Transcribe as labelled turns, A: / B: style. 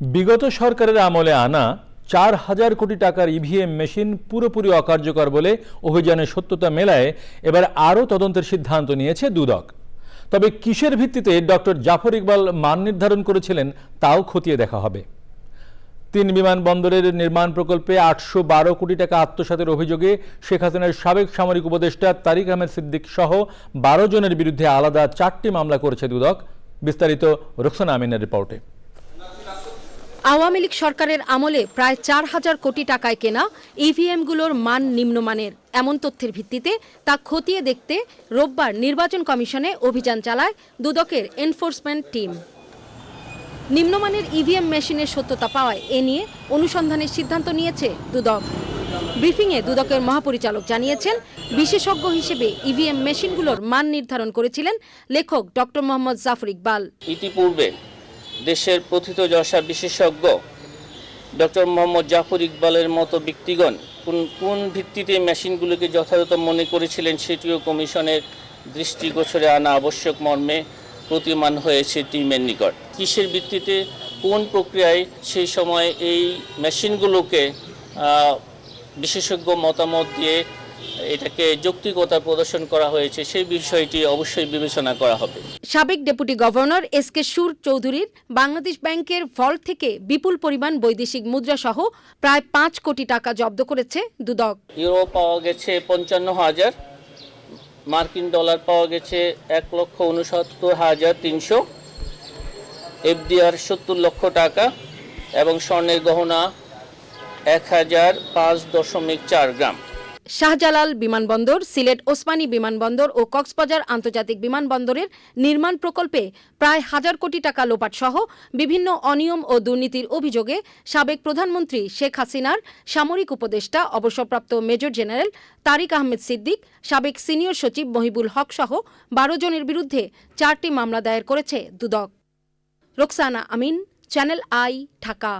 A: বিগত সরকারের আমলে আনা চার হাজার কোটি টাকার ইভিএম মেশিন পুরোপুরি অকার্যকর বলে অভিযানের সত্যতা মেলায় এবার আরও তদন্তের সিদ্ধান্ত নিয়েছে দুদক। তবে কিসের ভিত্তিতে ডক্টর জাফর ইকবাল মান নির্ধারণ করেছিলেন তাও খতিয়ে দেখা হবে। তিন বিমানবন্দরের নির্মাণ প্রকল্পে আটশো বারো কোটি টাকা আত্মসাতের অভিযোগে শেখ হাসিনার সাবেক সামরিক উপদেষ্টা তারিক আহমেদ সিদ্দিক সহ বারো জনের বিরুদ্ধে আলাদা চারটি মামলা করেছে দুদক। বিস্তারিত রোকসানা আমিনের রিপোর্টে।
B: আওয়ামী লীগ সরকারের আমলে প্রায় চার হাজার কোটি টাকায় কেনা ইভিএমগুলোর মান নিম্নমানের। এমন তথ্যের ভিত্তিতে তা খতিয়ে দেখতে রোববার নির্বাচন কমিশনে অভিযান চালায় দুদকের এনফোর্সমেন্ট টিম। নিম্নমানের ইভিএম মেশিনের সত্যতা পাওয়ায় এ নিয়ে অনুসন্ধানের সিদ্ধান্ত নিয়েছে দুদক। ব্রিফিংয়ে দুদকের মহাপরিচালক জানিয়েছেন, বিশেষজ্ঞ হিসেবে ইভিএম মেশিনগুলোর মান নির্ধারণ করেছিলেন লেখক ডক্টর মোহাম্মদ জাফর ইকবাল।
C: ইতিপূর্বে দেশের প্রথিতযশা বিশেষজ্ঞ ডক্টর মোহাম্মদ জাফর ইকবালের মতো ব্যক্তিগণ কোন কোন ভিত্তিতে মেশিনগুলোকে যথাযথ মনে করেছিলেন সেটিও কমিশনের দৃষ্টিগোচরে আনা আবশ্যক মর্মে প্রতিমান হয়েছে টিমের নিকট। কিসের ভিত্তিতে কোন প্রক্রিয়ায় সেই সময় এই মেশিনগুলোকে বিশেষজ্ঞ মতামত দিয়ে এটাকে যৌক্তিকতা প্রদর্শন করা হয়েছে সেই বিষয়টি অবশ্যই বিবেচনা করা হবে।
B: সাবেক ডেপুটি গভর্নর এস কে সুর চৌধুরীর বাংলাদেশ ব্যাংকের ভল্ট থেকে বিপুল পরিমাণ বৈদেশিক মুদ্রা সহ প্রায় পাঁচ কোটি টাকা জব্দ করেছে দুদক।
C: ইউরো পাওয়া গেছে পঞ্চান্ন হাজার মার্কিন ডলার পাওয়া গেছে এক লক্ষ উনসত্তর হাজার তিনশো এফডিআর সত্তর লক্ষ টাকা এবং স্বর্ণের গহনা এক হাজার পাঁচ দশমিক চার গ্রাম।
B: শাহজালাল বিমানবন্দর, সিলেট ওসমানী বিমানবন্দর ও কক্সবাজার আন্তর্জাতিক বিমানবন্দরের নির্মাণ প্রকল্পে প্রায় হাজার কোটি টাকা লোপাট সহ বিভিন্ন অনিয়ম ও দুর্নীতির অভিযোগে সাবেক প্রধানমন্ত্রী শেখ হাসিনার সামরিক উপদেষ্টা, অবসরপ্রাপ্ত মেজর জেনারেল তারিক আহমেদ সিদ্দিক, সাবেক সিনিয়র সচিব মহিবুল হক সহ বারো জনের বিরুদ্ধে চারটি মামলা দায়ের করেছে দুদক। Roksana Amin, channel I, Dhaka.